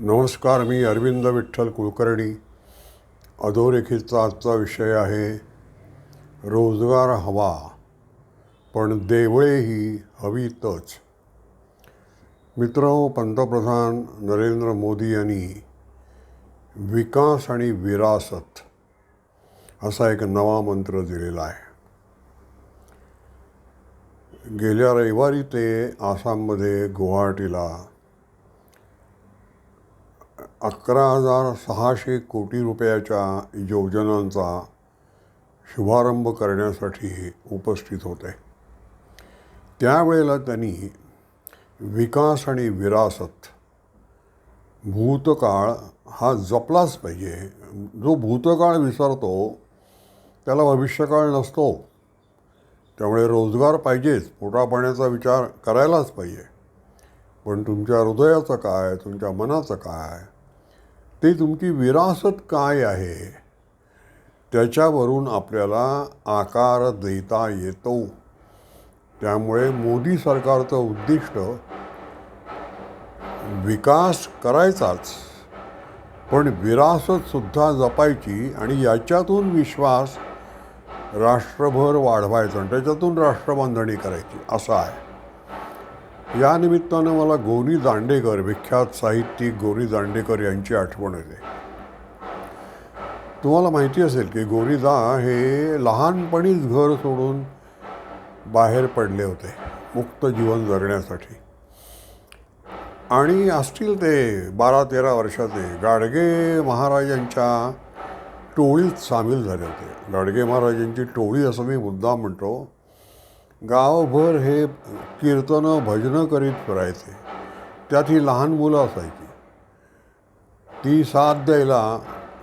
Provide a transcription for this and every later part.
नमस्कार मी अरविंद विठ्ठल कुलकर्णी. अधोरेखितचा आजचा विषय आहे रोजगार हवा पण देवळेही हवीतच मित्र पंतप्रधान नरेंद्र मोदी यांनी विकास आणि विरासत असा एक नवा मंत्र दिलेला आहे. गेल्या रविवारी ते आसाममध्ये गुवाहाटीला अकरा हजार सहाशे कोटी रुपयाच्या योजनांचा शुभारंभ करण्यासाठी उपस्थित होते. त्यावेळेला त्यांनी विकास आणि विरासत भूतकाळ हा जपलाच पाहिजे. जो भूतकाळ विसरतो त्याला भविष्यकाळ नसतो. त्यामुळे रोजगार पाहिजेच पोटापाण्याचा विचार करायलाच पाहिजे. पण तुमच्या हृदयाचं काय तुमच्या मनाचं काय ते तुमची विरासत काय आहे? त्याच्यावरून आपल्याला आकार देता येतो. त्यामुळे मोदी सरकारचं उद्दिष्ट विकास करायचाच. पण विरासतसुद्धा जपायची आणि याच्यातून विश्वास राष्ट्रभर वाढवायचा आणि त्याच्यातून राष्ट्रबांधणी करायची. असं आहे. या निमित्तानं मला गोनी दांडेकर विख्यात साहित्यिक गोरी दांडेकर यांची आठवण येते. तुम्हाला माहिती असेल की गोरीदा हे लहानपणीच घर सोडून बाहेर पडले होते मुक्त जीवन जगण्यासाठी. आणि असतील ते बारा तेरा वर्षाचे गाडगे महाराजांच्या टोळीत सामील झाले होते. गाडगे महाराजांची टोळी असं मी मुद्दा म्हणतो गावभर हे कीर्तनं भजनं करीत फिरायचे त्यात ही लहान मुलं असायची. ती साथ द्यायला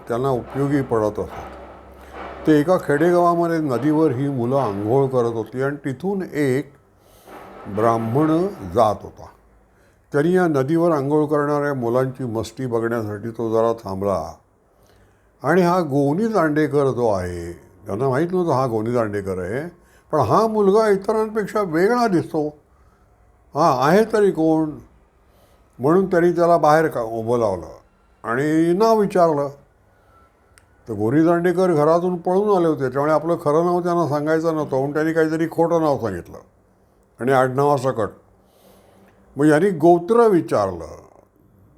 त्यांना उपयोगी पडत असत. ते एका खेडेगावामध्ये नदीवर ही मुलं आंघोळ करत होती आणि तिथून एक ब्राह्मण जात होता. त्यांनी या नदीवर आंघोळ करणाऱ्या मुलांची मस्ती बघण्यासाठी तो जरा थांबला. आणि हा गोनी दांडेकर जो आहे त्यांना माहीत नव्हतं हा गोनी दांडेकर आहे. पण हा मुलगा इतरांपेक्षा वेगळा दिसतो. हा आहे तरी कोण? म्हणून त्यांनी त्याला बाहेर का उभं लावलं आणि नाव विचारलं. तर गोरी दांडेकर घरातून पळून आले होते. त्यामुळे आपलं खरं नाव त्यांना सांगायचं नव्हतं. म्हणून त्यांनी काहीतरी खोटं नाव सांगितलं. आणि आडनावासकट मग यांनी गोत्र विचारलं.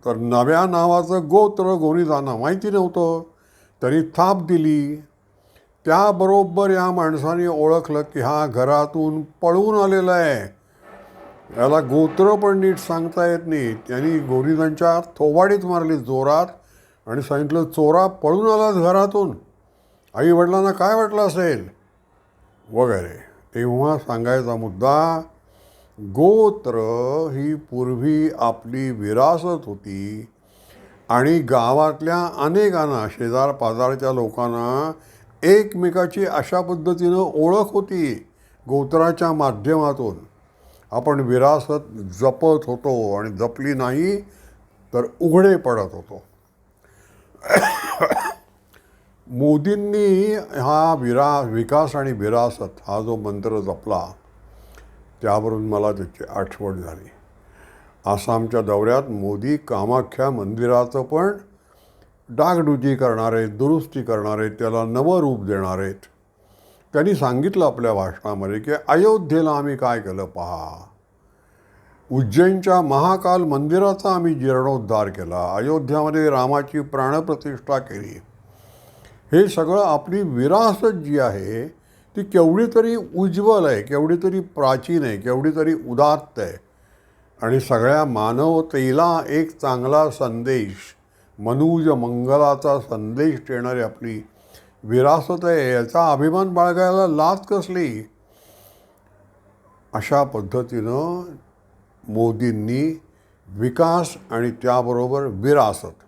तर नव्या नावाचं गोत्र गोनीदाना माहिती नव्हतं. त्यांनी थाप दिली. त्याबरोबर या माणसाने ओळखलं की हा घरातून पळून आलेला आहे. याला गोत्र पण नीट सांगता येत नाही. त्यांनी गोरीजांच्या थोबाडीत मारली जोरात आणि सांगितलं चोरा पळून आलाच घरातून. आई वडिलांना काय वाटलं असेल? वगैरे. तेव्हा सांगायचा मुद्दा गोत्र ही पूर्वी आपली विरासत होती आणि गावातल्या अनेकांना शेजार पाजारच्या लोकांना एकमेकाची अशा पद्धतीनं ओळख होती गोत्राच्या माध्यमातून. आपण विरासत जपत होतो आणि जपली नाही तर उघडे पडत होतो. मोदींनी हा विरा विकास आणि विरासत हा जो मंत्र जपला त्यावरून मला त्याची आठवण झाली. आसामच्या दौऱ्यात मोदी कामाख्या मंदिराचं पण डागडुजी करणार आहेत दुरुस्ती करणार आहेत त्याला नवं रूप देणार आहेत. त्यांनी सांगितलं आपल्या भाषणामध्ये की अयोध्येला आम्ही काय केलं पहा. उज्जैनच्या महाकाल मंदिराचा आम्ही जीर्णोद्धार केला. अयोध्यामध्ये रामाची प्राणप्रतिष्ठा केली. हे सगळं आपली विरासत जी आहे ती केवढी तरी उज्ज्वल आहे केवढी तरी प्राचीन आहे केवढी तरी उदात्त आहे. आणि सगळ्या मानवतेला एक चांगला संदेश मनुज मंगलाचा संदेश देणारी आपली विरासत आहे याचा अभिमान बाळगायला लाच कसली? अशा पद्धतीनं मोदींनी विकास आणि त्याबरोबर विरासत.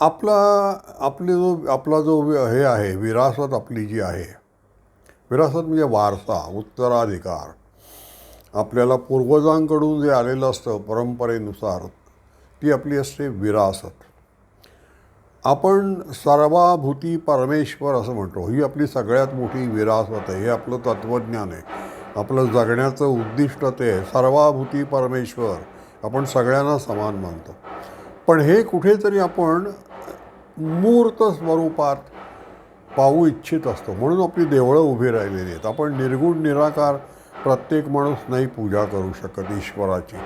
आपला आपली जो आपला जो हे आहे विरासत आपली जी आहे विरासत म्हणजे वारसा उत्तराधिकार. आपल्याला पूर्वजांकडून जे आलेलं असतं परंपरेनुसार ती आपली असते विरासत. आपण सर्वाभूती परमेश्वर असं म्हणतो. ही आपली सगळ्यात मोठी विरासत आहे. हे आपलं तत्त्वज्ञान आहे. आपलं जगण्याचं उद्दिष्ट ते आहे. सर्वाभूती परमेश्वर. आपण सगळ्यांना समान मानतो. पण हे कुठेतरी आपण मूर्त स्वरूपात पाहू इच्छित असतो. म्हणून आपली देवळं उभी राहिलेली आहेत. आपण निर्गुण निराकार प्रत्येक माणूस नाही पूजा करू शकत ईश्वराची.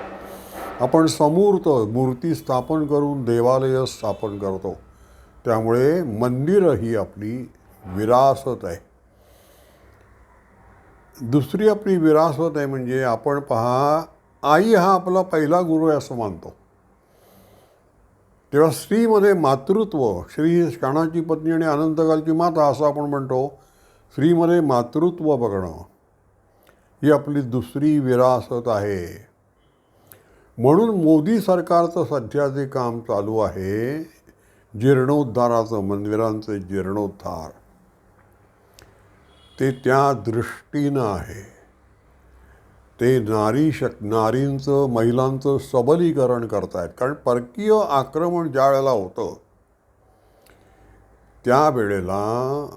आपण समूर्त मूर्ती स्थापन करून देवालय स्थापन करतो. त्यामुळे मंदिरं ही आपली विरासत आहे. दुसरी आपली विरासत आहे म्हणजे आपण पहा आई हा आपला पहिला गुरु आहे असं मानतो. तेव्हा स्त्रीमध्ये मातृत्व श्री शाणाची पत्नी आणि अनंतकालची माता असं आपण म्हणतो. स्त्रीमध्ये मातृत्व बघणं ही आपली दुसरी विरासत आहे. म्हणून मोदी सरकारचं सध्या जे काम चालू आहे जीर्णोद्धाराचं मंदिरांचे जीर्णोद्धार ते त्या दृष्टीनं आहे. ते नारी शक नारींचं महिलांचं सबलीकरण करतायत. कारण परकीय आक्रमण ज्या वेळेला होतं त्या वेळेला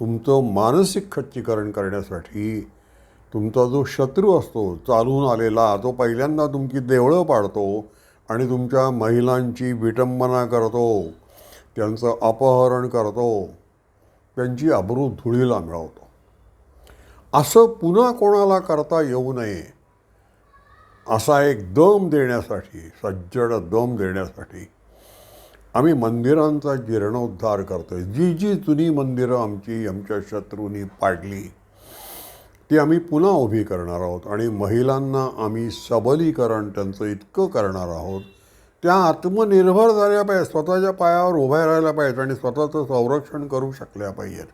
तुमचं मानसिक खच्चीकरण करण्यासाठी तुमचा जो शत्रू असतो चालून आलेला तो पहिल्यांदा तुमची देवळं पाडतो आणि तुमच्या महिलांची विटंबना करतो त्यांचं अपहरण करतो त्यांची अब्रू धुळीला मिळवतो. असं पुन्हा कोणाला करता येऊ नये असा एक दम देण्यासाठी सज्जड दम देण्यासाठी आम्ही मंदिरांचा जीर्णोद्धार करतोय. जी जी जुनी मंदिरं आमची आमच्या शत्रूंनी पाडली ती आम्ही पुन्हा उभी करणार आहोत आणि महिलांना आम्ही सबलीकरण त्यांचं इतकं करणार आहोत. त्या आत्मनिर्भर झाल्या पाहिजेत स्वतःच्या पायावर उभ्या राहिल्या पाहिजेत आणि स्वतःचं संरक्षण करू शकल्या पाहिजेत.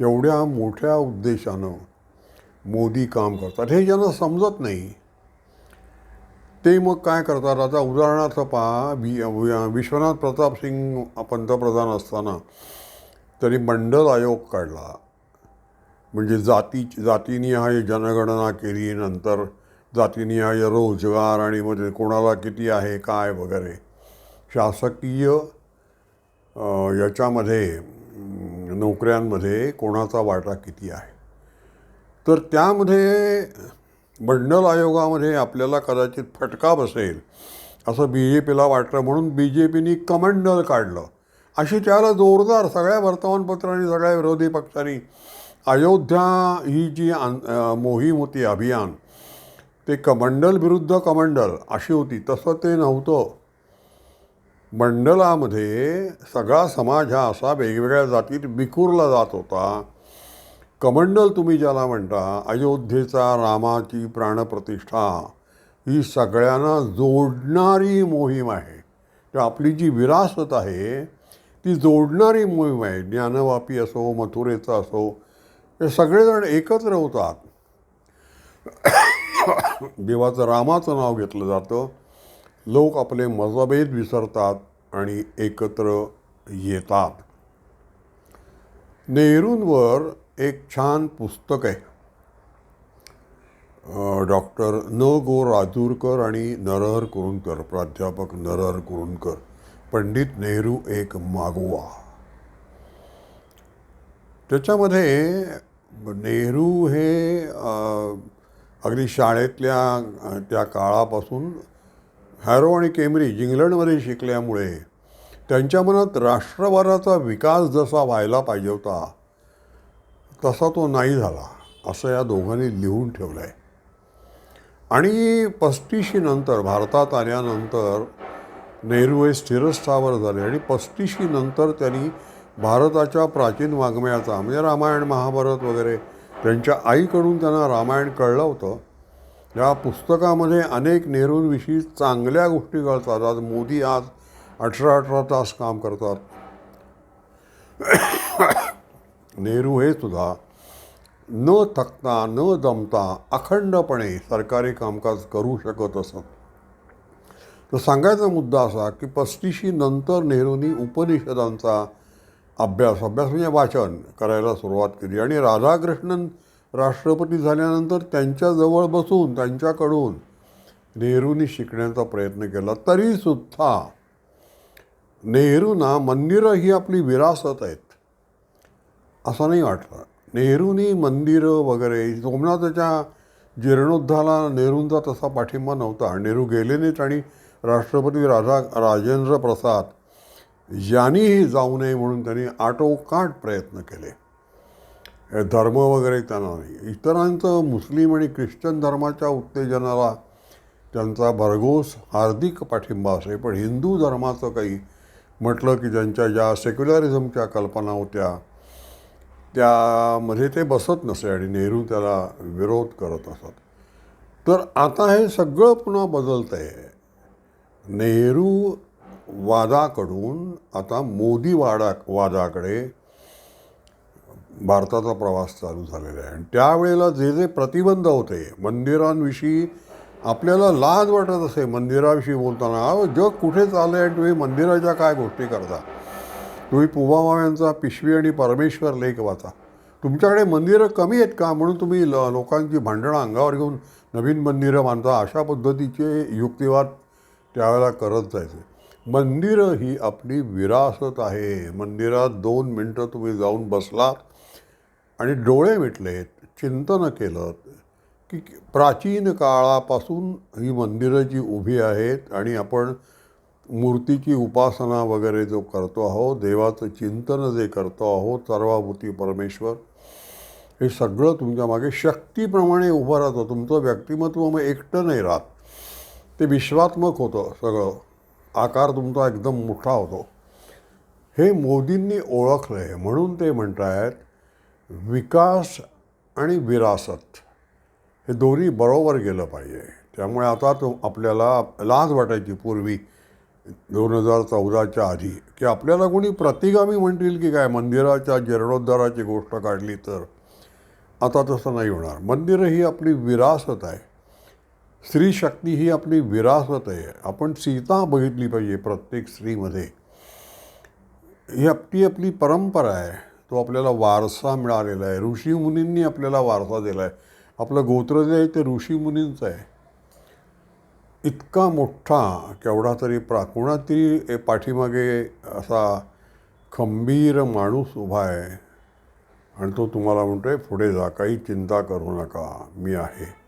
एवढ्या मोठ्या उद्देशानं मोदी काम करतात. हे ज्यांना समजत नाही ते मग काय करतात? आता उदाहरणार्थ पहा वि विश्वनाथ प्रताप सिंग पंतप्रधान असताना त्यांनी मंडल आयोग काढला. म्हणजे जाती जातीनिहाय जनगणना केली नंतर जातीनिहाय रोजगार आणि म्हणजे कोणाला किती आहे काय वगैरे. शासकीय याच्यामध्ये नोकऱ्यांमध्ये कोणाचा वाटा किती आहे? तर त्यामध्ये मंडल आयोगामध्ये आपल्याला कदाचित फटका बसेल असं बी जे पीला वाटलं म्हणून बी जे पीनी कमंडल काढलं. अशी त्याला जोरदार सगळ्या वर्तमानपत्रांनी सगळ्या विरोधी पक्षांनी अयोध्या ही जी आन मोहीम होती अभियान ते कमंडल विरुद्ध कमंडल अशी होती तसं ते नव्हतं. मंडलामध्ये सगळा समाज हा असा वेगवेगळ्या जातीत विखुरला जात होता. कमंडल तुम्ही ज्याला म्हणता अयोध्येचा रामाची प्राणप्रतिष्ठा ही सगळ्यांना जोडणारी मोहीम आहे. तर आपली जी विरासत आहे ती जोडणारी मोहीम आहे. ज्ञानवापी असो मथुरेचा असो हे सगळेजण एकत्र होतात. देवाचं रामाचं नाव घेतलं जातं. लोक आपले मतभेद विसरतात आणि एकत्र येतात. नेहरूंवर एक छान पुस्तक आहे. डॉक्टर न गो राजूरकर आणि नरहर कुरुंकर प्राध्यापक नरहर कुरुंकर पंडित नेहरू एक मागोवा. त्याच्यामध्ये नेहरू हे अगदी शाळेतल्या त्या काळापासून हॅरो आणि केम्ब्रिज इंग्लंडमध्ये शिकल्यामुळे त्यांच्या मनात राष्ट्रवादाचा विकास जसा व्हायला पाहिजे होता तसा तो नाही झाला असं या दोघांनी लिहून ठेवलं आहे आणि पस्तीशी नंतर भारतात आल्यानंतर नेहरू हे स्थिरस्थावर झाले आणि पस्तीशी नंतर त्यांनी भारताच्या प्राचीन वाङ्मयाचा म्हणजे रामायण महाभारत वगैरे त्यांच्या आईकडून त्यांना रामायण कळलं होतं. या पुस्तकामध्ये अनेक नेहरूंविषयी चांगल्या गोष्टी कळतात. आज मोदी आज अठरा अठरा तास काम करतात. नेहरू हे सुद्धा न थकता न दमता अखंडपणे सरकारी कामकाज करू शकत असत. तर सांगायचा मुद्दा असा की पस्तीशी नंतर नेहरूंनी उपनिषदांचा अभ्यास अभ्यास म्हणजे वाचन करायला सुरुवात केली. आणि राधाकृष्णन राष्ट्रपती झाल्यानंतर त्यांच्याजवळ बसून त्यांच्याकडून नेहरूंनी शिकण्याचा प्रयत्न केला. तरीसुद्धा नेहरूंना मंदिरं ही आपली विरासत आहेत असं नाही वाटलं. नेहरूंनी मंदिरं वगैरे सोमनाथाच्या जीर्णोद्धाला नेहरूंचा तसा पाठिंबा नव्हता. नेहरू गेले नाहीत आणि राष्ट्रपती राजा राजेंद्र प्रसाद यांनीही जाऊ नये म्हणून त्यांनी आटोकाट प्रयत्न केले. धर्म वगैरे त्यांना नाही. इतरांचं मुस्लिम आणि ख्रिश्चन धर्माच्या उत्तेजनाला त्यांचा भरघोस हार्दिक पाठिंबा असे. पण हिंदू धर्माचं काही म्हटलं की ज्यांच्या ज्या सेक्युलरिझमच्या कल्पना होत्या त्यामध्ये ते बसत नसे आणि नेहरू त्याला विरोध करत असत. तर आता हे सगळं पुन्हा बदलतं आहे नेहरू वादाकडून आता मोदी वाडा वादाकडे भारताचा प्रवास चालू झालेला आहे. आणि त्यावेळेला जे जे प्रतिबंध होते मंदिरांविषयी आपल्याला लाज वाटत असे मंदिराविषयी बोलताना अहो जग कुठे चाललं आहे आणि तुम्ही मंदिराच्या काय गोष्टी करता? तुम्ही पुबामा यांचा पिशवी आणि परमेश्वर लेख वाचा. तुमच्याकडे मंदिरं कमी आहेत का? म्हणून तुम्ही ल लोकांची भांडणं अंगावर घेऊन नवीन मंदिरं बांधता अशा पद्धतीचे युक्तिवाद त्यावेळेला करत जायचे. मंदिरं ही आपली विरासत आहे. मंदिरात दोन मिनटं तुम्ही जाऊन बसलात आणि डोळे मिटलेत चिंतन केलं की प्राचीन काळापासून ही मंदिरं जी उभी आहेत आणि आपण मूर्तीची उपासना वगैरे जो करतो आहोत देवाचं चिंतन जे करतो आहोत सर्वाभूती परमेश्वर हे सगळं तुमच्या मागे शक्तीप्रमाणे उभं राहतं. तुमचं व्यक्तिमत्व मग एकटं नाही राहत. ते विश्वात्मक होतं सगळं. आकार तुमचा एकदम मोठा होतो. हे मोदींनी ओळखलं आहे म्हणून ते म्हणत आहेत विकास आणि विरासत हे दोन्ही बरोबर गेलं पाहिजे. त्यामुळे आता तो आपल्याला लाज वाटायची पूर्वी दोन हजार चौदाच्या आधी की आपल्याला कोणी प्रतिगामी म्हणतील की काय मंदिराच्या जीर्णोद्धाराची गोष्ट काढली तर. आता तसं नाही होणार. मंदिरं ही आपली विरासत आहे. स्त्री शक्ती ही आपली विरासत आहे. आपण सीता बघितली पाहिजे प्रत्येक स्त्रीमध्ये. ही आपली आपली परंपरा आहे. तो आपल्याला वारसा मिळालेला आहे. ऋषीमुनींनी आपल्याला वारसा दिला आहे. आपलं गोत्र जे आहे ते ऋषीमुनींचं आहे. इतका मोठा केवढा तरी प्रा कोणातरी पाठीमागे असा खंबीर माणूस उभा आहे. आणि तो तुम्हाला म्हणतो आहे पुढे जा काही चिंता करू नका. मी आहे.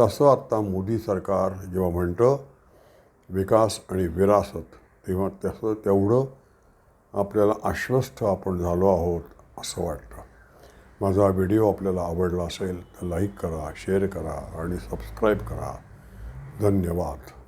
तसं आत्ता मोदी सरकार जेव्हा म्हणतं विकास आणि विरासत तेव्हा तसं तेवढं आपल्याला आश्वस्त आपण झालो आहोत असं वाटतं. माझा व्हिडिओ आपल्याला आवडला असेल तर लाईक करा शेअर करा आणि सबस्क्राईब करा. धन्यवाद.